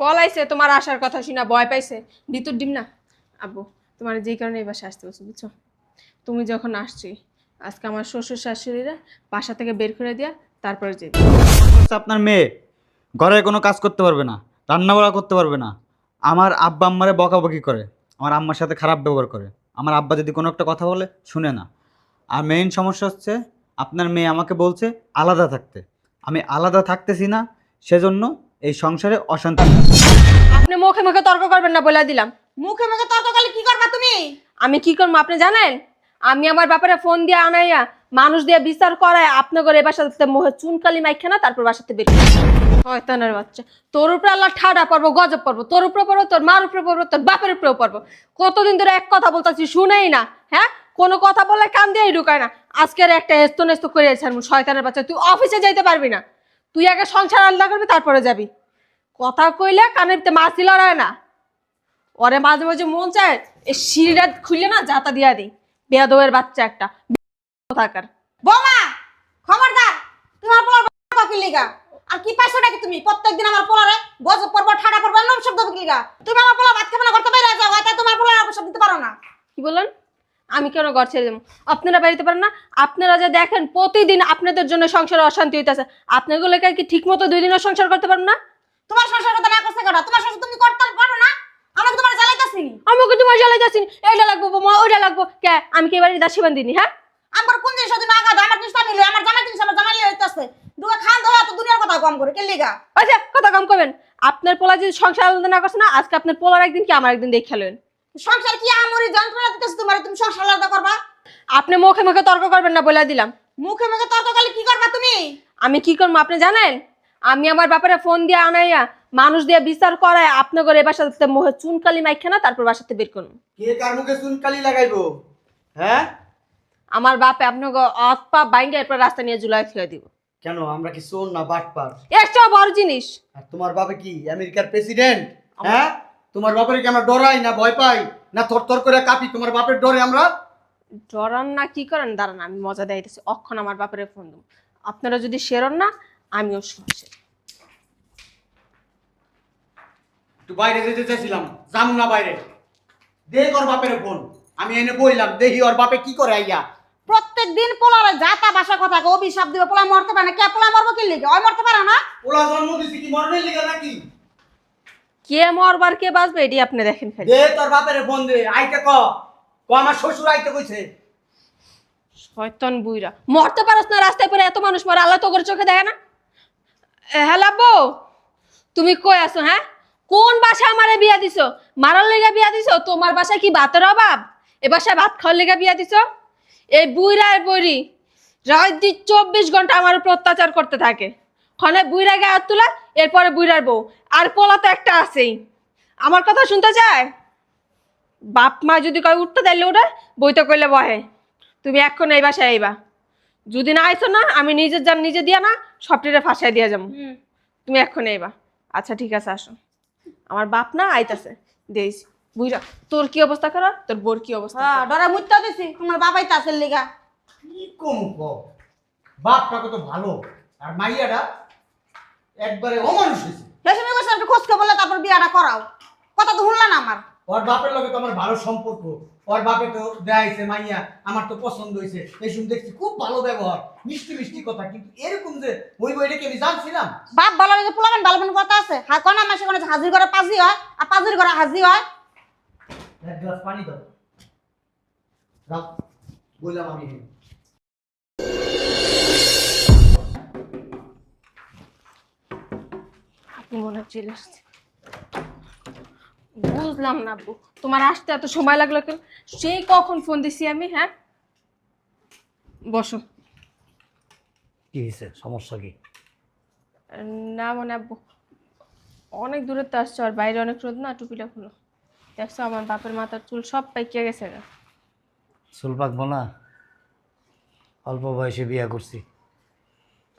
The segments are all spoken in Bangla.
পলাইছে, তোমার আসার কথা শুনা ভয় পাইছে। ভিতর ডিম না? আব্বু, তোমার যেই কারণে এই বাসা আসতে বলছি, বুঝছ? তুমি যখন আসছি, আজকে আমার শ্বশুর শাশুড়িরা বাসা থেকে বের করে দিয়া তারপরে যে হচ্ছে আপনার মেয়ে, ঘরে কোনো কাজ করতে পারবে না, রান্নাবাড়া করতে পারবে না। আমার আব্বা আম্মারে বকাবকি করে, আমার আম্মার সাথে খারাপ ব্যবহার করে। আমার আব্বা যদি কোনো একটা কথা বলে, শুনে না। আর মেইন সমস্যা হচ্ছে, আপনার মেয়ে আমাকে বলছে আলাদা থাকতে। আমি আলাদা থাকতেছি না, সেজন্য এই সংসারে অশান্তি। আপনি মুখে মুখে তর্ক করবেন না বলে দিলাম। মুখে মুখে তর্ক করলে কি করবা তুমি? আমি কি করব আপনি জানেন? আমি আমার ব্যাপারে ফোন দিয়ে আনাইয়া মানুষ দিয়ে বিচার করায় আপনি করে বাসাতে মোহে চুনকালি মাইখে না তারপর বাসাতে বের শয়তানের বাচ্চা। তোর উপরে আল্লাহ ঠাডা পড়ব গজব পড়ব তোর উপরে পড়ব তোর মার উপরে পড়ব তোর বাপের উপরেও পড়ব। কতদিন ধরে এক কথা বলতেছি শুনেই না হ্যাঁ? কোনো কথা বলে কান দিয়েই ঢুকায় না। আজকের একটা এস্তো নেস্তো করে ছাড়বো শয়তানের বাচ্চা। তুই অফিসে যাইতে পারবি না। তুই আগে সংসার আলাদা করবি তারপরে যাবি। কথা কইলে কানের মাছি লড়ায় না। ওরে মাঝে মাঝে মন চায় এই সিঁড়িটা খুললে না যাতা দিয়া দিই। বেয়াদবের বাচ্চা একটা। থাকার। বৌমা খবরদার তোমার পোলার বাবা লিগা আর কি পাইছো নাকি তুমি? প্রত্যেকদিন আমার পোলারে গজব পর্ব ঠাডা পর্ব নাম শব্দ লিগা তুমি আমার পোলা ভাত খাবে না করতে বাইরে যাও তাই তোমার পোলার অবসর দিতে পারো না। কি বললেন? আমি কেন ঘর ছেড়ে দেবো? আপনারা বাড়িতে পারেন না? আপনারা যে দেখেন প্রতিদিন আপনাদের জন্য সংসারে অশান্তি হইতেছে। আপনাগুলোকে কি ঠিক মতো দুই দিনও সংসার করতে পারেন না? তোমার সংসার কথা না তোমার সংসার তুমি করতে না? তোমার জ্বালাইতাছি? আমাকে তোমার জ্বালাই যাচ্ছি এইটা লাগবো মা ওইটা লাগবো। কে? আমি কি এবারে দাসী বান্ধিনি হ্যাঁ? আমার কোন জিনিস তুমি আগা দাও আমার জিনিস লই আমার জামার জিনিস আমার জামাই হইতাছে। দুয়া খান ধরা তো দুনিয়ার কথা কম করে কে লিগা? আচ্ছা কথা কম করবেন। আপনার পোলা যদি সংসার আলাদা না করছে না আজকে আপনার পোলার একদিন কি আমার একদিন দেখে খেলেন সংসার কি আমরি যন্ত্রণা দিতেছে তোমার? তুমি সংসার আলাদা করবা? আপনি মুখে মুখে তর্ক করবেন না বলে দিলাম। মুখে মুখে তর্ক করলে কি করবা তুমি? আমি কি করব আপনি জানেন? আমি আমার ব্যাপারে ফোন দিয়ে আনাইয়া মানুষ দিয়ে বিচার করায় আপনি করে এবার সাথে মোহে চুনকালি মাইখে না তারপর বাসাতে বের করুন। কে কার মুখে চুনকালি লাগাইবো? হ্যাঁ? আমার বাপে আপনাকে অত পা বাইঙ্গা এরপর রাস্তা নিয়ে জুলাই ফেলে দিব। কেন? আমরা কি শোন না বাটপার? একটা বড় জিনিস। আর তোমার বাবা কি আমেরিকার প্রেসিডেন্ট? হ্যাঁ? তোমার বাপের কি আমরা ডরাই না ভয় পাই? না থরথর করে কাঁপি? তোমার বাপের ডরে আমরা? ডরান না কি করেন? দাঁড়ান আমি মজা দেখাইতেছি অক্ষণ আমার বাপের ফোন দেবো। আপনারা যদি সেরন না আমিও শুনছি একটু বাইরে যেতে চাইছিলাম জানু না বাইরে। দেখ ওর বাপের ফোন আমি এনে বইলাম দেখি ওর বাপে কি করে আইয়া। প্রত্যেক দিন পোলারে যাতা বাসা কথা কো অভিশাপ দিবে পোলা মরতে পারে না। কে পোলা মরবো কি? লিগে ওই মরতে পারে না? ওলা জন্ম দিছি কি মরণের লিগা নাকি? কে মরবার কে বাঁচবে এটি আপনি দেখেন খালি। দে তোর বাপের ফোন দে আইতে ক। ক আমার শ্বশুর আইতে কইছে। শয়তান বুইরা। মরতে পারস না রাস্তায় পরে এত মানুষ মরে আল্লাহ তো করে চোখে দেখে না। হ্যালো বউ তুমি কই আছো হ্যাঁ? কোন বাসায় আমারে বিয়া দিছো? মারার লেগে বিয়া দিছো? তোমার বাসায় কি ভাতের অভাব? এ বাসায় ভাত খাওয়ার লেগে বিয়া দিছো? এই বুইরার বড়ি, রাত দি চব্বিশ ঘণ্টা আমার উপর অত্যাচার করতে থাকে। ক্ষণে বুইরা গায়ে তোলা, এরপরে বুইরার বউ। আর পোলা তো একটা আছেই। আমার কথা শুনতে চায়? বাপ মা যদি কয় উঠতে তাইলে ওটা বইতে কইলে বহে। তুমি এখন এই বাসায় আইবা। যদি না আইছো না আমি নিজের যান নিজে দিয়া না সবটিরে ফাঁসাই দিয়া যাব। তুমি এখন আইবা। আচ্ছা ঠিক আছে আসো। আমার বাপ না আইতাছে। দেইস বুঝরা তোর কি অবস্থা খারাপ? তোর বোর কি অবস্থা হ্যাঁ ডরা মুত্তা দিছি। আমার বাবাই তাসের লিগা। কি কম ক? বাপটা কত ভালো। আর মাইয়াটা একবারে অমানুষ হেসে বসে একটু খোঁজ বলে তারপর বিয়াটা করাও। কথা তো শুনলা না আমার। ওর বাপের লগে তো আমার ভালো সম্পর্ক। ওর বাপে তো দেখাইছে মাইয়া আমার তো পছন্দ হয়েছে এই শুন দেখছি খুব ভালো ব্যবহার মিষ্টি মিষ্টি কথা। কিন্তু এরকম যে ওই বইটা কি আমি জানছিলাম? বাপ ভালো লাগে পোলাবেন ভালো বেন কথা আছে। হ্যাঁ কোন মাসে কোন হাজির করে পাজি হয়? আর পাজির করে হাজি হয়? এক গ্লাস পানি দাও। দাও বললাম আমি আপনি মনে চলে আসছে বুঝলাম না আব্বু তোমার আসতে এত সময় লাগল কেন? সেই কখন ফোন দিছি আমি হ্যাঁ? বসো। কি হয়েছে সমস্যা কি? না মানে আব্বু অনেক দূরে তো আসছো আর বাইরে অনেক রোদ না টুপিটা খুলো। দেখছ আমার বাপের মাথার চুল সব পাইকে গেছে গা। চুল পাকবো না। অল্প বয়সে বিয়া করছি।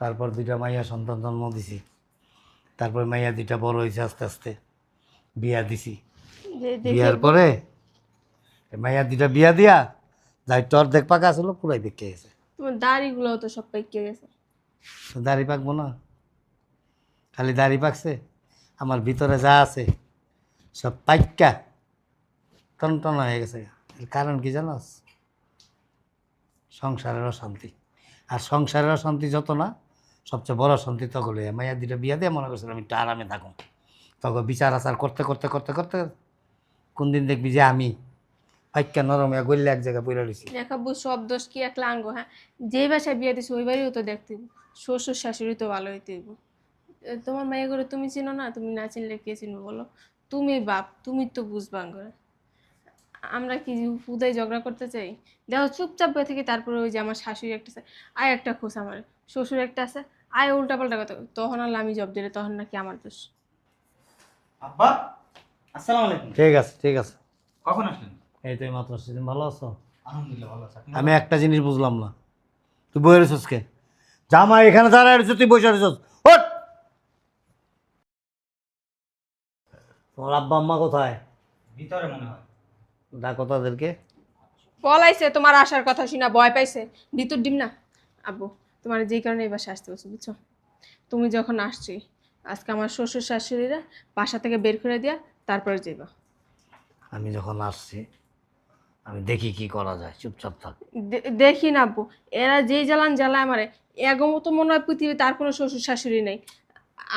তারপর দুইটা মাইয়া সন্তান জন্ম দিছি। তারপর মাইয়া দুইটা বড় হয়েছে আস্তে আস্তে। বিয়া দিছি। বিয়ার পরে? মাইয়া দুইটা বিয়া দিয়া যাই তোর দেখ পাকা আসলো পুরাই দেখে গেছে তোমার দাড়িগুলো তো সব পাইকে গেছে। দাড়ি পাকবো না। খালি দাড়ি পাকছে আমার ভিতরে যা আছে সব পাইকা। টন হয়ে গেছে এর কারণ কি জানোস? সংসারের অশান্তি। আর সংসারের অশান্তি যত না সবচেয়ে বড় শান্তি তখন মাইয়া দুটো বিয়া দিয়ে মনে করছিলাম একটু আরামে থাকুন তখন বিচার আচার করতে করতে করতে করতে কোন দিন দেখবি যে আমি পাইকা নরম হয়ে গড়লে এক জায়গায় পড়ে রয়েছি দেখাবো সব দোষ কি একলা আঙ্গ হ্যাঁ? যেই বাসায় বিয়ে দিছে ওই বাড়িও তো দেখতে হইবো। শ্বশুর শাশুড়ি তো ভালো হইতে হইবো। এ, তোমার মাইয়া করে তুমি চিনো না? তুমি না চিনলে কে চিনবো বলো? তুমি বাপ তুমি তো বুঝবাং করে আমরা কি উদয় ঝগড়া করতে চাই? দেখো চুপচাপ হয়ে থেকে তারপরে ওই যে আমার শাশুড়ি একটা আছে আয় একটা খোঁজ আমার। শ্বশুর একটা আছে আয় উল্টা পাল্টা কথা তখন আর আমি জব দিলে তখন নাকি আমার দোষ। আব্বা? আসসালামু আলাইকুম। ঠিক আছে ঠিক আছে। কখন আসলেন? এই তো মাত্র সেদিন ভালো আছো? আলহামদুলিল্লাহ ভালো আছি। আমি একটা জিনিস বুঝলাম না। তুই বই রেছিস কে? জামা এখানে দাঁড়ায় তুই বসে রেছিস ওঠ! তোমার আব্বা আম্মা কোথায়? ভিতরে মনে হয়। ডাকো তাদেরকে। পলাইছে তোমার আসার কথা শুনা ভয় পাইছে। ভিতর ডিম না। আব্বু তোমার যেই কারণে এই বাসায় আসতে বলছো বুঝছ? তুমি যখন আসছি আজকে আমার শ্বশুর শাশুড়িরা বাসা থেকে বের করে দিয়া তারপরে যাইবা। আমি যখন আসছি আমি দেখি কি করা যায় চুপচাপ থাক। দে- দেখি না আব্বু এরা যেই জ্বালান জ্বালায় আমারে এগো তো মনে হয় পৃথিবী তার কোনো শ্বশুর শাশুড়ি নেই।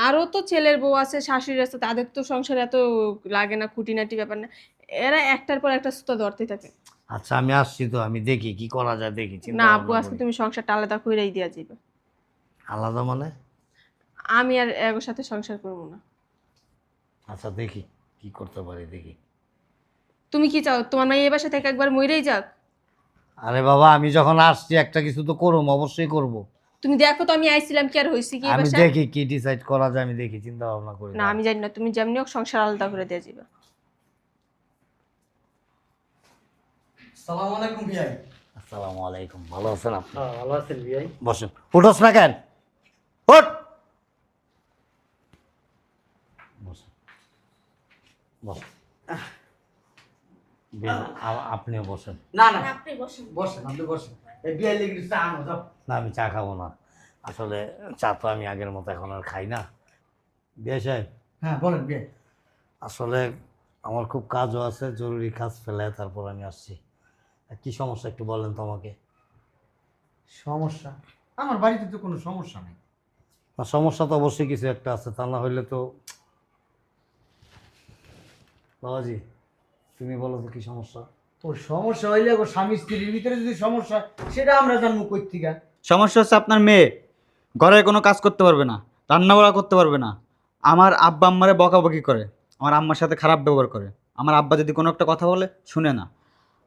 আরও তো ছেলের বউ আছে শাশুড়ি আছে তাদের তো সংসারে এত লাগে না খুঁটিনাটি ব্যাপার না। এরা একটার পর একটা সুতো ধরতে থাকে। আচ্ছা আমি আসছি তো আমি দেখি কি করা যায় দেখি চিন্তা না ভাবনা আব্বু আজকে করি। তুমি সংসারটা আলাদা করেই দিয়া যাবে আলাদা মানে? আমি আর এগোর সাথে সংসার করব না। আচ্ছা দেখি। কি করতে পারি দেখি। তুমি কি চাও? তোমার মেয়ে এ বাসা থেকে একবার মরেই যাক? আরে বাবা আমি যখন আসছি একটা কিছু তো করব অবশ্যই করব। তুমি দেখো তো আমি আইছিলাম কি আর হয়েছি কি আমি বাসায়? দেখি কি ডিসাইড করা যায় আমি দেখি চিন্তা ভাবনা করি। না আমি জানি না তুমি যেমনি হোক সংসার আলাদা করে দিয়ে যাবে আসসালামু আলাইকুম ভাই আসসালামু আলাইকুম ভালো আছেন আপনি? ভালো আছেন ভাই বসেন উঠোস না কেন? উঠ বসেন বসেন বিয়ে- আ- আপনিও বসেন। না না। আপনি বসুন। বসেন আপনি বসেন। না আমি চা খাব না। আসলে চা তো আমি আগের মতো এখন আর খাই না। বিয়ে সাহেব। হ্যাঁ বলেন বিয়ে আসলে আমার খুব কাজও আছে জরুরি কাজ ফেলে তারপর আমি আসছি। কি সমস্যা একটু বলেন তো আমাকে। সমস্যা? আমার বাড়িতে তো কোনো সমস্যা নেই। না সমস্যা তো অবশ্যই কিছু একটা আছে তা না হইলে তো বাবাজি তুমি বলো তো কি সমস্যা? তো সমস্যা হইলে গো স্বামী স্ত্রীর ভিতরে যদি সমস্যা সেটা আমরা জানব কই থেকে সমস্যা হচ্ছে আপনার মেয়ে। ঘরে কোনো কাজ করতে পারবে না রান্না বাড়া করতে পারবে না। আমার আব্বা আম্মারে বকাবকি করে আমার আম্মার সাথে খারাপ ব্যবহার করে। আমার আব্বা যদি কোনো একটা কথা বলে শুনে না।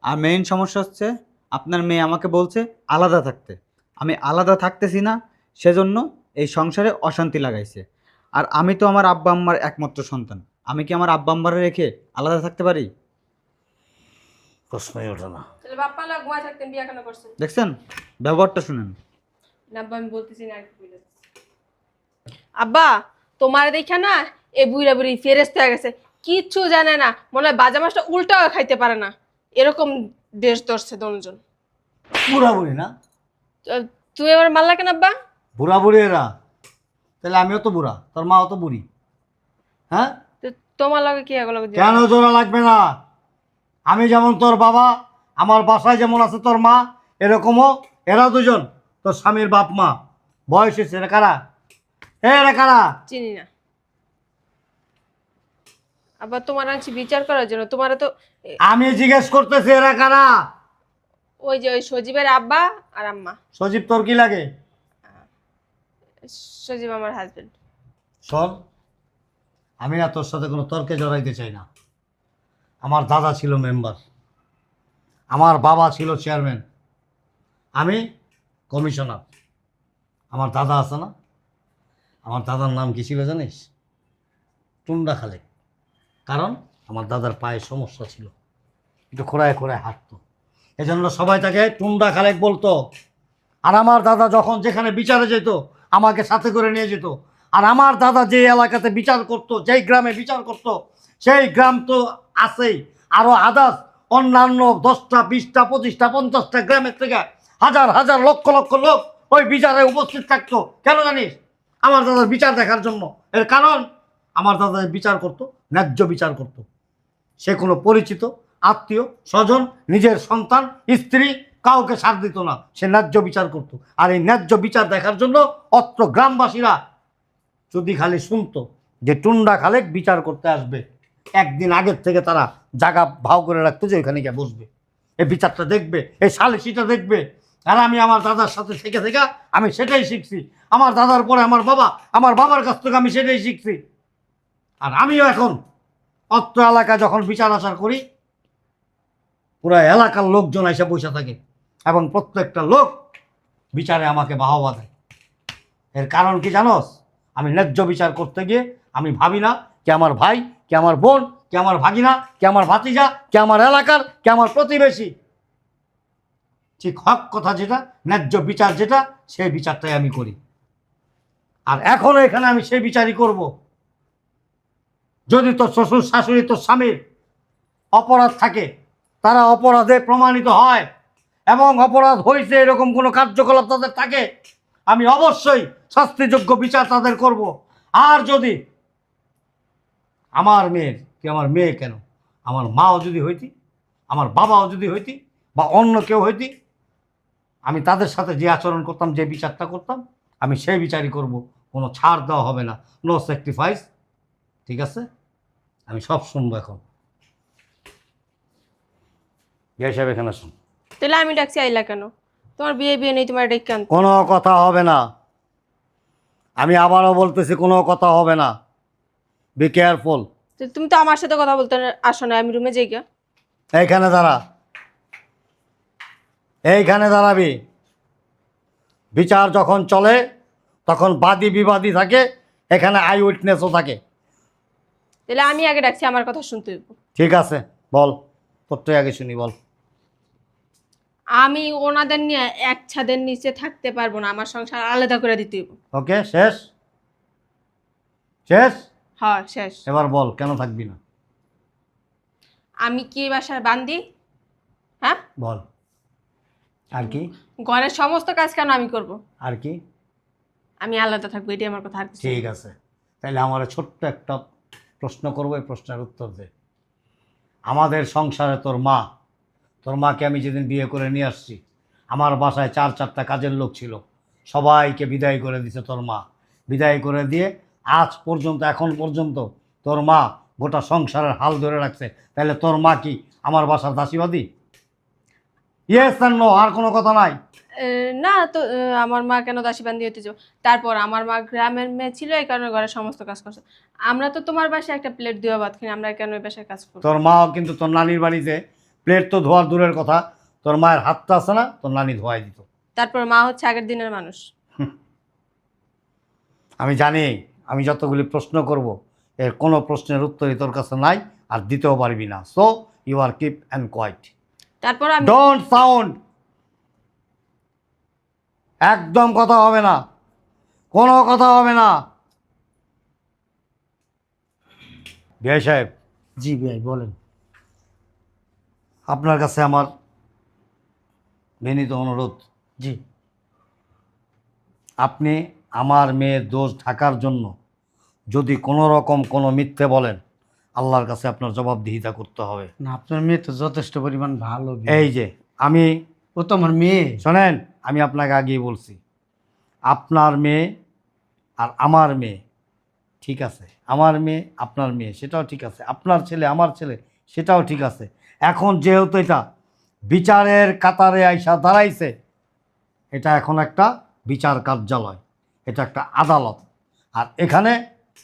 আর মেইন সমস্যা হচ্ছে আপনার মেয়ে আমাকে বলছে আলাদা থাকতে। আমি আলাদা থাকতেছি না সেজন্য এই সংসারে অশান্তি লাগাইছে। আর আমি তো আমার আব্বা আম্মার একমাত্র সন্তান। আমি কি আমার আব্বা আম্মারে রেখে আলাদা থাকতে পারি? প্রশ্নই ওঠে না। তাহলে বাপ্পা লোক ঘুমায় থাকতেন বিয়া কেন করছেন? দেখছেন? ব্যবহারটা শুনেন। না আব্বা আমি বলতেছি না আর কি বলে আব্বা তোমার দেখা না এ বুড়া বুড়ি ফেরেস্ত হয়ে গেছে। কিচ্ছু জানে না মনে হয় বাজা মাছটা উল্টাও খাইতে পারে না। এরকম দেশ ধরছে দনজন বুড়া বুড়ি না? তুই এবার মারলা কেন আব্বা? বুড়া বুড়ি এরা। তাহলে আমিও তো বুড়া তোর মাও তো বুড়ি। হ্যাঁ? তোমার লগে কি এগুলো কেন জোড়া লাগবে না? আমি যেমন তোর বাবা আমার বাসায় যেমন আছে তোর মা এরকমও এরা দুজন তোর স্বামীর বাপ মা। বয়স হয়েছে এরা কারা? এ এরা কারা? চিনি না। আবার তোমার আনছি বিচার করার জন্য তোমার তো আমি জিজ্ঞেস করতেছি এরা কারা? ওই যে ওই সজীবের আব্বা আর আম্মা। সজীব তোর কি লাগে? সজীব আমার হাজবেন্ড শোন আমি না তোর সাথে কোনো তর্কে জড়াইতে চাই না। আমার দাদা ছিল মেম্বার। আমার বাবা ছিল চেয়ারম্যান। আমি কমিশনার। আমার দাদা আছে না? আমার দাদার নাম কি ছিল জানিস? টুন্ডা খালেক। কারণ আমার দাদার পায়ে সমস্যা ছিল। একটু খোড়ায় খোড়ায় হাঁটতো। এজন্য সবাই তাকে টুন্ডা খালেক বলতো। আর আমার দাদা যখন যেখানে বিচারে যেত, আমাকে সাথে করে নিয়ে যেত। আর আমার দাদা যে এলাকাতে বিচার করত, যেই গ্রামে বিচার করত, সেই গ্রাম তো আছেই। আরও আদার্স, অন্যান্য দশটা, বিশটা, পঁচিশটা, পঞ্চাশটা গ্রামের থেকে হাজার হাজার, লক্ষ লক্ষ লোক ওই বিচারে উপস্থিত থাকতো। কেন জানিস? আমার দাদার বিচার দেখার জন্য। এর কারণ, আমার দাদা বিচার করত, ন্যায্য বিচার করত। সে কোনো পরিচিত, আত্মীয়, স্বজন, নিজের সন্তান, স্ত্রী কাউকে ছাড় দিত না। সে ন্যায্য বিচার করত। আর এই ন্যায্য বিচার দেখার জন্য অত্র গ্রামবাসীরা যদি খালি শুনতো যে টুন্ডা খালেক বিচার করতে আসবে, একদিন আগের থেকে তারা জায়গা ভাও করে রাখতো যে ওইখানে গিয়ে বসবে। এই বিচারটা দেখবে এই সালিসিটা দেখবে, আর আমি আমার দাদার সাথে থেকে থেকে আমি সেটাই শিখছি। আমার দাদার পরে আমার বাবা, আমার বাবার কাছ থেকে আমি সেটাই শিখছি। আর আমিও এখন অত্র এলাকায় যখন বিচার আচার করি, পুরো এলাকার লোকজন এসে বসে থাকে এবং প্রত্যেকটা লোক বিচারে আমাকে বাহবা দেয়। এর কারণ কি জানোস? আমি ন্যায্য বিচার করতে গিয়ে আমি ভাবি না কে আমার ভাই কে আমার বোন কে আমার ভাগিনা কে আমার ভাতিজা কে আমার এলাকার কে আমার প্রতিবেশী। ঠিক হক কথা যেটা, ন্যায্য বিচার যেটা, সেই বিচারটাই আমি করি। আর এখনও এখানে আমি সেই বিচারই করব। যদি তোর শ্বশুর, শাশুড়ি, তোর স্বামীর অপরাধ থাকে, তারা অপরাধে প্রমাণিত হয় এবং অপরাধ হয়েছে এরকম কোনো কার্যকলাপ তাদের থাকে আমি অবশ্যই শাস্তিযোগ্য বিচার তাদের করব। আর যদি আমার মেয়ের কি আমার মেয়ে কেন? আমার মাও যদি হইতি, আমার বাবাও যদি হইতি, বা অন্য কেউ হইতি, আমি তাদের সাথে যে আচরণ করতাম, যে বিচারটা করতাম, আমি সেই বিচারই করব। কোনো ছাড় দেওয়া হবে না। নো স্যাক্রিফাইস ঠিক আছে? আমি সব শুনব এখন। বিয়ে সাহেব, এখানে শুন তাহলে আমি ডাকছি আইলা কেন? তোমার বিয়ে বিয়ে নেই তোমার ডেকে আনতে কোনো কথা হবে না। আমি আবারও বলতেছি কোনো কথা হবে না। বি কেয়ারফুল তো তুমি তো আমার সাথে কথা বলতে আসো না আমি রুমে যাই গা এইখানে দাঁড়া। এইখানে দাঁড়াবি। বিচার যখন চলে তখন বাদী বিবাদী থাকে এখানে আই উইটনেসও থাকে। তাহলে আমি আগে ডাকছি আমার কথা শুনতে হইব। ঠিক আছে বল। তোরটাই আগে শুনি বল। আমি ওনাদের নিয়ে এক ছাদের নিচে থাকতে পারব না আমার সংসার আলাদা করে দিতে ওকে শেষ? শেষ? হ্যাঁ শেষ। এবার বল কেন থাকবি না? আমি কি এই বাসার বান্দি? হ্যাঁ? বল। আর কি? ঘরের সমস্ত কাজ কেন আমি করব? আর কি? আমি আলাদা থাকব এটাই আমার কথা আর কিছু না। ঠিক আছে। তাহলে আমার ছোট্ট একটা প্রশ্ন করব এই প্রশ্নের উত্তর দে। আমাদের সংসারে তোর মা তোর মাকে আমি যেদিন বিয়ে করে নিয়ে আসছি আমার বাসায় চার চারটা কাজের লোক ছিল। সবাইকে বিদায় করে দিছে তোর মা। বিদায় করে দিয়ে আজ পর্যন্ত এখন পর্যন্ত তোর মা গোটা সংসারের হাল ধরে রাখছে। তাহলে তোর মা কি আমার বাসার দাসীবাদী? ইয়েস আর নো আর কোনো কথা নাই? না তো আমার মা কেন দাসী বান্দি হতে যাব? তারপর আমার মা গ্রামের মেয়ে ছিল এই কারণে ঘরের সমস্ত কাজ করছে। আমরা তো তোমার বাসায় একটা প্লেট দিয়ে ভাত খাই আমরা কেন ওই বাসায় কাজ করব? তোর মাও কিন্তু তোর নানির বাড়িতে প্লেট তো ধোয়ার দূরের কথা। তোর মায়ের হাতটা আছে না তোর নানি ধোয়াই দিত। তারপর মা হচ্ছে আগের দিনের মানুষ। আমি জানি আমি যতগুলি প্রশ্ন করব এর কোনো প্রশ্নের উত্তরই তোর কাছে নাই আর দিতেও পারবি না। So you are keep and quiet তারপর আমি ডোন্ট সাউন্ড একদম কথা হবে না। কোনো কথা হবে না। বিআই সাহেব। জি ভাই বলেন। আপনার কাছে আমার বিনীত অনুরোধ। জি। আপনি আমার মেয়ের দোষ ঢাকার জন্য যদি কোনো রকম কোনো মিথ্যে বলেন আল্লাহর কাছে আপনার জবাবদিহিতা করতে হবে। না আপনার মেয়ে তো যথেষ্ট পরিমাণ ভালো। এই যে আমি ও তো আমার মেয়ে। শোনেন আমি আপনাকে আগেই বলছি আপনার মেয়ে আর আমার মেয়ে ঠিক আছে আমার মেয়ে আপনার মেয়ে সেটাও ঠিক আছে আপনার ছেলে আমার ছেলে সেটাও ঠিক আছে। এখন যেহেতু এটা বিচারের কাতারে আইসা দাঁড়াইছে এটা এখন একটা বিচার কার্যালয় এটা একটা আদালত। আর এখানে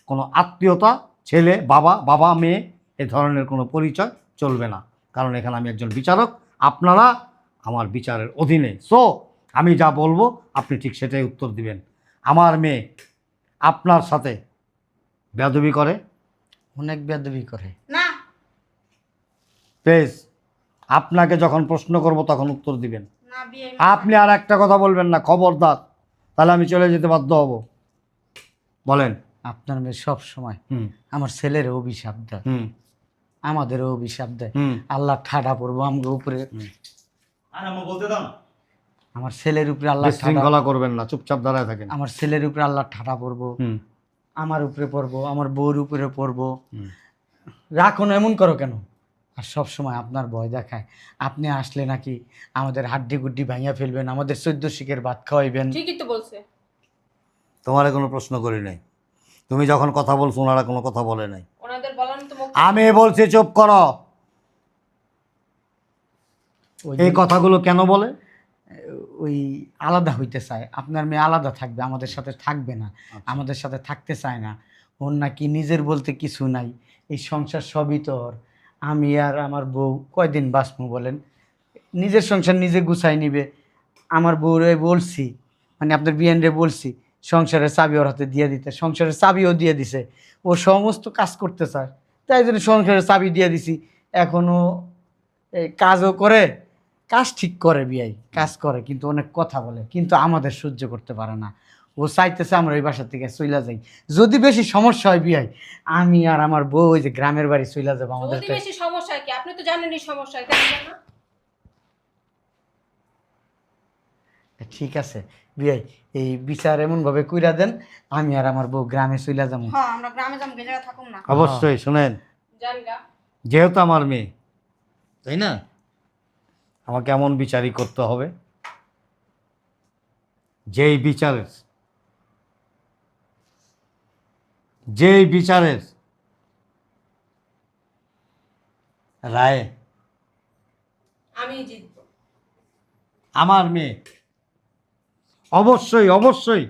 কোনো আত্মীয়তা ছেলে বাবা বাবা মেয়ে এ ধরনের কোনো পরিচয় চলবে না। কারণ এখানে আমি একজন বিচারক আপনারা আমার বিচারের অধীনে। সো আমি যা বলব আপনি ঠিক সেটাই উত্তর দিবেন। আমার মেয়ে আপনার সাথে বেদবি করে? অনেক বেদবি করে। না প্লিজ আপনাকে যখন প্রশ্ন করব তখন উত্তর দিবেন। আপনি আর একটা কথা বলবেন না খবরদার। তাহলে আমি চলে যেতে বাধ্য হব। বলেন। আপনার মেয়ে সব সময় হুম। আমার ছেলের অভিশাপ দেয়। হুম। আমাদেরও অভিশাপ দেয়। হুম। আল্লাহ ঠাডা পড়ব আমাকে উপরে। আর আমার বলতে দাও আমার ছেলের উপরে আল্লাহ ঠাডা বিশৃঙ্খলা করবেন না চুপচাপ দাঁড়ায় থাকেন। আমার ছেলের উপরে আল্লাহ ঠাডা পড়ব আমার উপরে পড়ব আমার বউর উপরে পড়ব। রাখো এমন করো কেন? আর সব সময় আপনার ভয় দেখায়। আপনি আসলে নাকি আমাদের হাড্ডি গুড্ডি ভাঙিয়া ফেলবেন আমাদের চোদ্দ শিখের ভাত খাওয়াইবেন। ঠিকই তো বলছে। তোমার কোনো প্রশ্ন করি নাই। তুমি যখন কথা বলছো ওনারা কোনো কথা বলে নাই। ওনাদের বলান তো মুখ আমি বলছি চুপ করো। ওই এই কথাগুলো কেন বলে? ওই আলাদা হইতে চায়। আপনার মেয়ে আলাদা থাকবে আমাদের সাথে থাকবে না। আমাদের সাথে থাকতে চায় না। ওর নাকি নিজের বলতে কিছু নাই। এই সংসার সবই তোর। আমি আর আমার বউ কয়দিন বাঁচবো বলেন? নিজের সংসার নিজে গুছাই নিবে। আমার বউরে বলছি মানে আপনার বিয়ানরে বলছি, সংসারের চাবি ওর হাতে দিয়ে দিতে। সংসারের চাবিও দিয়ে দিছে। ও সমস্ত কাজ করতে চায়। তাই জন্য সংসারের চাবি দিয়ে দিছি। এখনও কাজও করে, কাজ ঠিক করে বিয়াই। কাজ করে, কিন্তু অনেক কথা বলে। কিন্তু আমাদের সহ্য করতে পারে না। ও চাইতেছে আমরা ওই বাসা থেকে চইলা যাই। যদি বেশি সমস্যা হয় বিয়াই আমি আর আমার বউ ওই যে গ্রামের বাড়ি চইলা যাব যদি বেশি সমস্যা কি? আপনি তো জানেনই সমস্যা কেন জানো? ঠিক আছে। বিয়াই এই বিচার এমন ভাবে কইরা দেন আমি আর আমার বউ গ্রামে চইলা যাব। হ্যাঁ আমরা গ্রামে যাব কে জায়গায় থাকুম না। অবশ্যই শুনেন। জানগা যেহেতু আমার মেয়ে তাই না? আমাকে এমন বিচারই করতে হবে যেই বিচারের যেই বিচারের রায়ে আমি জিতবো আমার মেয়ে অবশ্যই অবশ্যই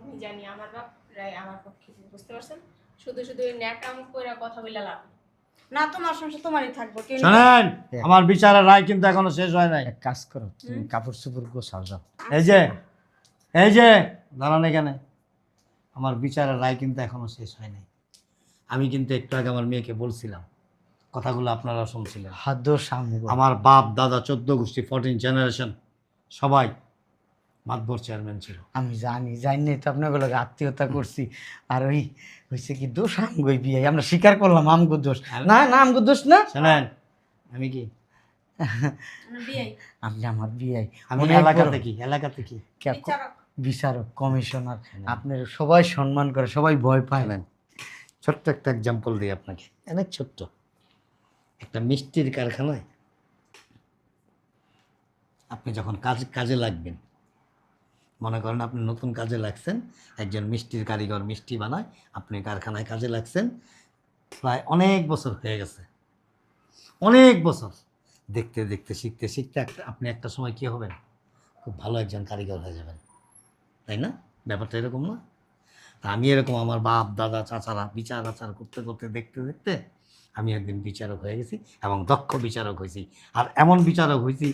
আমি জানি আমার বাপ রায় আমার পক্ষে বুঝতে পারছেন শুধু শুধু ন্যাকাম করে কথা বলে লাভ। না তোমার সংসার তোমারই থাকব শোনেন আমার বিচারের রায় কিন্তু এখনও শেষ হয় নাই। এক কাজ করো তুমি কাপড় চোপড় গোছাও যাও। এই যে এই যে দাঁড়ান এখানে। আমার বিচারের রায় কিন্তু এখনও শেষ হয় নাই। আমি কিন্তু একটু আগে আমার মেয়েকে বলছিলাম কথাগুলো আপনারা শুনছিলেন। হাত সামনে আমার বাপ দাদা চোদ্দ গোষ্ঠী ফোরটিন জেনারেশন সবাই মাতবর চেয়ারম্যান ছিল। আমি জানি জানি না তো আপনাগুলো আত্মীয়তা করছি। আর ওই হয়েছে কি দোষ আমগোই বিয়ে আমরা স্বীকার করলাম আমগো দোষ। না না আমগো দোষ না। শোনেন আমি কি? আপনি আমার বিয়ে আমি অনেক এলাকাতে বড় কি? এলাকাতে কি? বিচারক। বিচারক কমিশনার। আপনার সবাই সম্মান করে সবাই ভয় পায়। শোনেন ছোট্ট একটা এক্সাম্পল দিই আপনাকে। অনেক ছোট্ট। একটা মিষ্টির কারখানায় আপনি যখন কাজ কাজে লাগবেন মনে করেন আপনি নতুন কাজে লাগছেন, একজন মিষ্টির কারিগর মিষ্টি বানায়, আপনি কারখানায় কাজে লাগছেন, প্রায় অনেক বছর হয়ে গেছে। অনেক বছর। দেখতে দেখতে, শিখতে শিখতে একটা, আপনি একটা সময় কী হবেন? খুব ভালো একজন কারিগর হয়ে যাবেন। তাই না? ব্যাপারটা এরকম না? তা আমি এরকম আমার বাপ, দাদা, চাচারা বিচার আচার করতে করতে, দেখতে দেখতে আমি একদিন বিচারক হয়ে গেছি এবং দক্ষ বিচারক হয়েছি। আর এমন বিচারক হয়েছি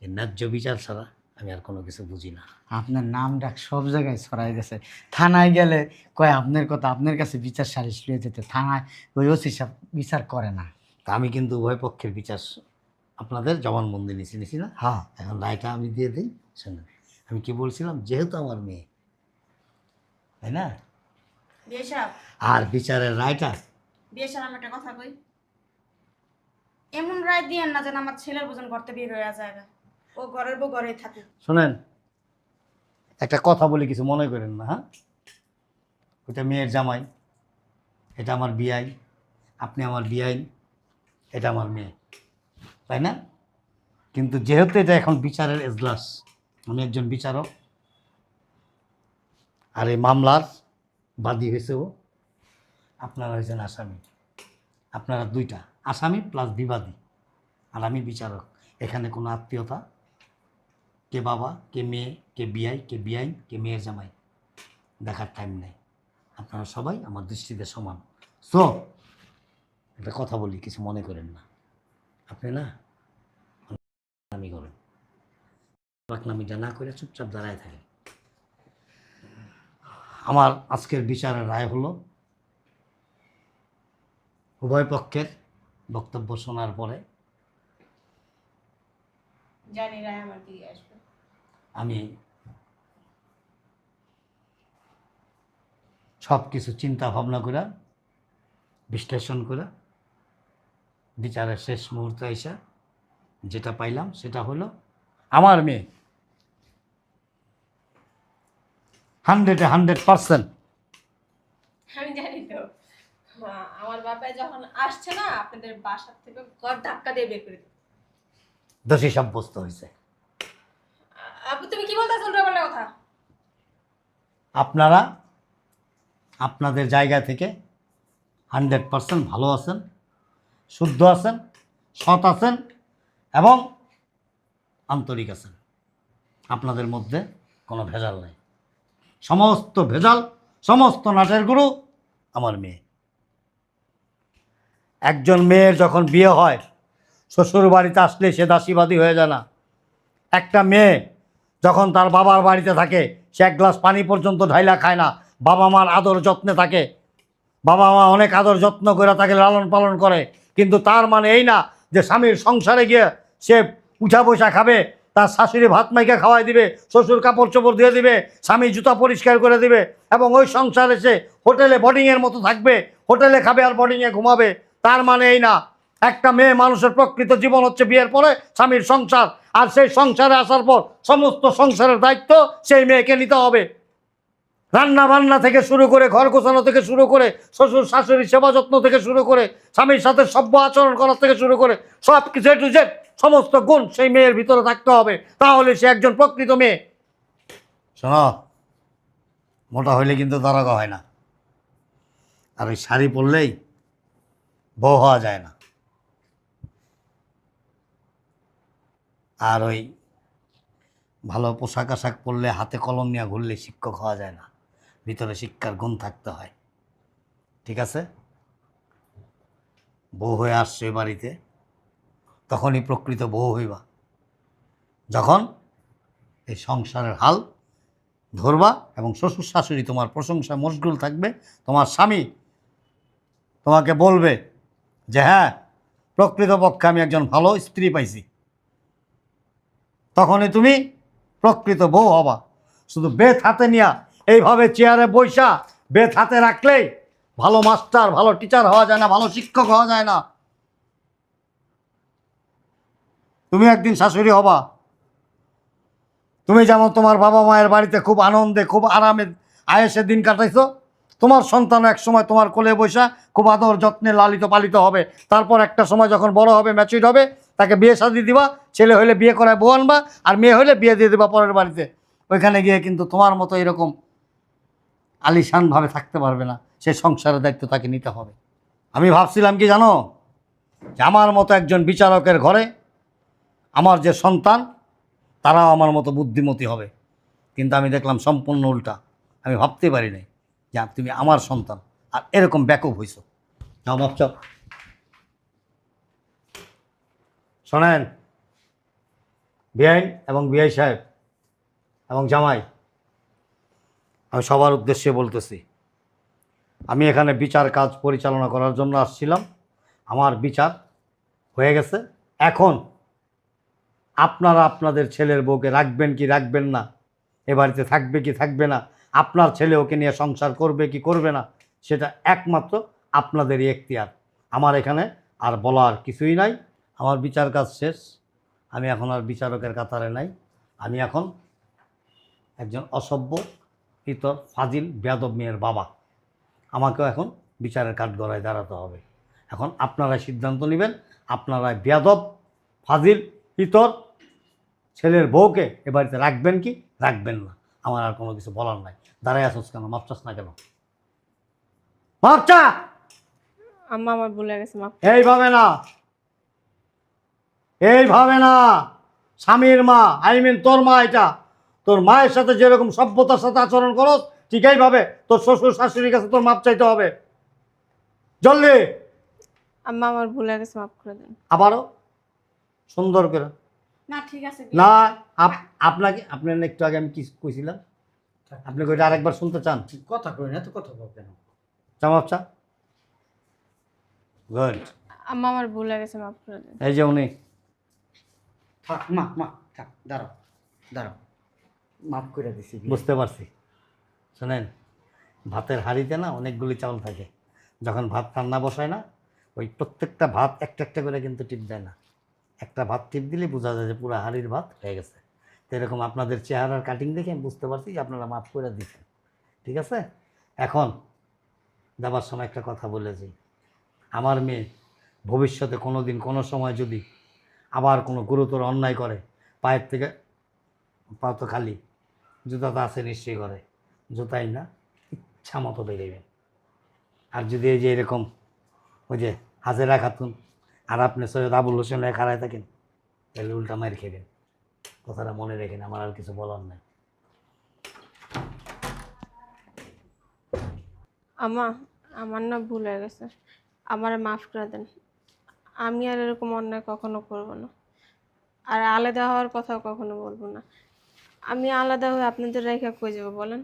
যে ন্যায্য বিচার ছাড়া আমি আর কোনো কিছু বুঝি না। আপনার নাম ডাক সব জায়গায় ছড়াই গেছে। থানায় গেলে কয় আপনার কথা আপনার কাছে বিচার সালিশ লিয়ে যেতে। থানায় ওই ওসি সাহেব বিচার করে না। তা আমি কিন্তু উভয় পক্ষের বিচার আপনাদের জবানবন্দি নিছি নিছি না? হ্যাঁ। এখন রায়টা আমি দিয়ে দিই শুনুন। আমি কি বলছিলাম? যেহেতু আমার মেয়ে তাই না? আর বিচারের রায়টা? বিয়ে সাহেব একটা কথা কই। এমন রায় দিয়েন না যেন আমার ছেলের বোঝন করতে বের হয়ে যায় ও ঘরের বউ ঘরেই থাকুক শোনেন, একটা কথা বলি কিছু মনে করেন না হ্যাঁ? ওটা মেয়ের জামাই, এটা আমার বিয়াই, আপনি আমার বিয়াই, এটা আমার মেয়ে, তাই না? কিন্তু যেহেতু এটা এখন বিচারের এজলাস, আমি একজন বিচারক, আর এই মামলার বাদী হয়েছে ও আপনারা হয়েছেন আসামি। আপনারা দুইটা, আসামি প্লাস বিবাদী, আর আমি বিচারক। এখানে কোনো আত্মীয়তা কে বাবা, কে মেয়ে, কে বিয়াই কে বিয়াই কে মেয়ের জামাই। দেখার টাইম নেই। আপনারা সবাই আমার দৃষ্টিতে সমান। সো একটা কথা বলি, কিছু মনে করেন না। আপনি না নামি করেন। পাকনামিটা না করে চুপচাপ দাঁড়ায় থাকেন। আমার আজকের বিচারের রায় হলো, উভয় পক্ষের বক্তব্য শোনার পরে জানি রায় আমার দিকে আসবে। আমি সব কিছু চিন্তা ভাবনা করে বিশ্লেষণ করে বিচারের শেষ মুহূর্তে এসে যেটা পাইলাম সেটা হলো আমার মেয়ে। হান্ড্রেডে হান্ড্রেড পার্সেন্ট। আমি জানি তো। আমার বাপে যখন আসছে না আপনাদের বাসার থেকে ঘর ধাক্কা দিয়ে বের করে দোষী সাব্যস্ত হয়েছে। তুমি কি কথা? আপনারা আপনাদের জায়গা থেকে হান্ড্রেড পার্সেন্ট ভালো আছেন, শুদ্ধ আছেন, সৎ আছেন এবং আন্তরিক আছেন। আপনাদের মধ্যে কোনো ভেজাল নেই। সমস্ত ভেজাল, সমস্ত নাটের গুরু আমার মেয়ে। একজন মেয়ের যখন বিয়ে হয় শ্বশুর বাড়িতে আসলে সে দাসীবাদী হয়ে যায় না। একটা মেয়ে যখন তার বাবার বাড়িতে থাকে, সে এক গ্লাস পানি পর্যন্ত ঢাইলা খায় না। বাবা মার আদর যত্নে থাকে। বাবা মা অনেক আদর যত্ন করে তাকে লালন পালন করে। কিন্তু তার মানে এই না যে স্বামীর সংসারে গিয়ে সে উঠা বসা খাবে, তার শাশুড়ি ভাত মাইকে খাওয়াই দিবে, শ্বশুর কাপড় চোপড় দিয়ে দিবে, স্বামী জুতা পরিষ্কার করে দিবে এবং ওই সংসারে সে হোটেলে বোর্ডিংয়ের মতো থাকবে। হোটেলে খাবে আর বোর্ডিংয়ে ঘুমাবে। তার মানে এই না একটা মেয়ে মানুষের প্রকৃত জীবন হচ্ছে বিয়ের পরে স্বামীর সংসার। আর সেই সংসারে আসার পর সমস্ত সংসারের দায়িত্ব সেই মেয়েকে নিতে হবে। রান্না বান্না থেকে শুরু করে, ঘর গোছানো থেকে শুরু করে, শ্বশুর শাশুড়ি সেবা যত্ন থেকে শুরু করে, স্বামীর সাথে সভ্য আচরণ করার থেকে শুরু করে সব কিছু টু জেড সমস্ত গুণ সেই মেয়ের ভিতরে থাকতে হবে। তাহলে সে একজন প্রকৃত মেয়ে। শোনো, মোটা হইলে কিন্তু দারাগা হয় না। আর ওই শাড়ি পরলেই বউ হওয়া যায় না। আর ওই ভালো পোশাক আশাক পরলে হাতে কলম নিয়ে ঘুরলে শিক্ষক হওয়া যায় না। ভিতরে শিক্ষার গুণ থাকতে হয়। ঠিক আছে? বউ হয়ে আসছে বাড়িতে, তখনই প্রকৃত বউ হইবা। যখন এই সংসারের হাল ধরবা এবং শ্বশুর শাশুড়ি তোমার প্রশংসা মশগুল থাকবে, তোমার স্বামী তোমাকে বলবে যে হ্যাঁ প্রকৃতপক্ষে আমি একজন ভালো স্ত্রী পাইছি। তখনই তুমি প্রকৃত বউ হবা। শুধু বেত হাতে নিয়া এইভাবে চেয়ারে বৈশা বেত হাতে রাখলেই ভালো মাস্টার, ভালো টিচার হওয়া যায় না, ভালো শিক্ষক হওয়া যায় না। তুমি একদিন শাশুড়ি হবা। তুমি যেমন তোমার বাবা মায়ের বাড়িতে খুব আনন্দে, খুব আরামে, আয়েসে দিন কাটাইছো, তোমার সন্তান এক সময় তোমার কোলে বৈশা খুব আদর যত্নে লালিত পালিত হবে। তারপর একটা সময় যখন বড় হবে ম্যাচুইড হবে তাকে বিয়ে শাদি দিবা, ছেলে হলে বিয়ে করায় বউ আনবা, আর মেয়ে হলে বিয়ে দিয়ে দিবা পরের বাড়িতে। ওইখানে গিয়ে কিন্তু তোমার মতো এরকম আলিশানভাবে থাকতে পারবে না। সে সংসারের দায়িত্ব তাকে নিতে হবে। আমি ভাবছিলাম কি জানো? যে আমার মতো একজন বিচারকের ঘরে আমার যে সন্তান, তারাও আমার মতো বুদ্ধিমতী হবে। কিন্তু আমি দেখলাম সম্পূর্ণ উল্টা। আমি ভাবতে পারি নাই যে তুমি আমার সন্তান, আর এরকম ব্যাকপ হইছ। যাও, বাপ চাও শোনেন, বিআইন এবং বিআই সাহেব এবং জামাই, আমি সবার উদ্দেশ্যে বলতেছি, আমি এখানে বিচার কাজ পরিচালনা করার জন্য আসছিলাম। আমার বিচার হয়ে গেছে। এখন আপনারা আপনাদের ছেলের বউকে রাখবেন কি রাখবেন না, এ বাড়িতে থাকবে কি থাকবে না, আপনার ছেলে ওকে নিয়ে সংসার করবে কি করবে না, সেটা একমাত্র আপনাদেরই এখতিয়ার। আমার এখানে আর বলার কিছুই নাই। আমার বিচার কাজ শেষ। আমি এখন আর বিচারকের কাতারে নাই। আমি এখন একজন অসভ্য ইতর ফাজিল বেয়াদব মেয়ের বাবা। আমাকেও এখন বিচারের কাঠগড়ায় দাঁড়াতে হবে। এখন আপনারাই সিদ্ধান্ত নেবেন আপনারাই বেয়াদব ফাজিল ইতর ছেলের বউকে এ বাড়িতে রাখবেন কি? রাখবেন না। আমার আর কোনো কিছু বলার নাই। দাঁড়ায় আসোস কেন? মাপচাস না কেন? মাপচা আম্মা আমার ভুলে গেছে মাফ। এইভাবে না। এইভাবে না। স্বামীর মা আই মিন তোর মা এটা তোর মায়ের সাথে যেরকম সভ্যতার সাথে আচরণ করো ঠিক এইভাবে তোর শ্বশুর শাশুড়ির কাছে তোর মাপ চাইতে হবে। জলদি। আম্মা আমার ভুলে গেছে মাফ করে দেন। আবারও। সুন্দর করে। না ঠিক আছে না আপ- আপনাকে আপনার একটু আগে আমি কি কইছিলাম। আপনি কইটা আরেকবার শুনতে চান? কথা কই না তো কথা বল কেন? চামাপচা গুড। আম্মা আমার ভুলে গেছে মাফ করে দেন। এই যে উনি। থাক, মা মা, থাক, দাঁড়াও দাঁড়াও। মাফ করে দিছি বুঝতে পারছি। শোনেন, ভাতের হাঁড়িতে না অনেকগুলি চাউল থাকে। যখন ভাত রান্না বসায় না, ওই প্রত্যেকটা ভাত একটা একটা করে কিন্তু টিপ দেয় না। একটা ভাত টিপ দিলে বোঝা যায় যে পুরো হাঁড়ির ভাত হয়ে গেছে। তো এরকম আপনাদের চেহারার কাটিং দেখে আমি বুঝতে পারছি যে আপনারা মাফ করে দিচ্ছেন ঠিক আছে? এখন যাবার সময় একটা কথা বলেছি আমার মেয়ে ভবিষ্যতে কোনো দিন কোনো সময় যদি আবার কোনো গুরুতর অন্যায় করে, পায়ের থেকে পা তো খালি, জুতা তো আছে নিশ্চয়ই করে জুতাই না, ইচ্ছা মতো বেরোবে আর যদি এই যে এরকম ওই যে হাজেরা খাতুন আর আপনি সৈয়দ আবুল হোসেন খাড়ায় থাকেন, তাহলে উল্টা মার খেবেন। কথাটা মনে রেখেন, আমার আর কিছু বলার নাই। আমা, আমার না ভুল হয়ে গেছে। আমারে মাফ করে দেন। আমি আর এরকম অন্যায় কখনো করব না। আর আলাদা হওয়ার কথাও কখনো বলব না। আমি আলাদা হয়ে আপনাদের রেখা কই যাব বলেন?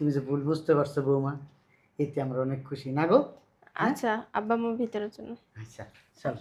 তুমি যে ভুল বুঝতে পারছ বৌমা এতে আমরা অনেক খুশি। না গো? আচ্ছা আব্বা মা ভিতরের জন্য। আচ্ছা চল।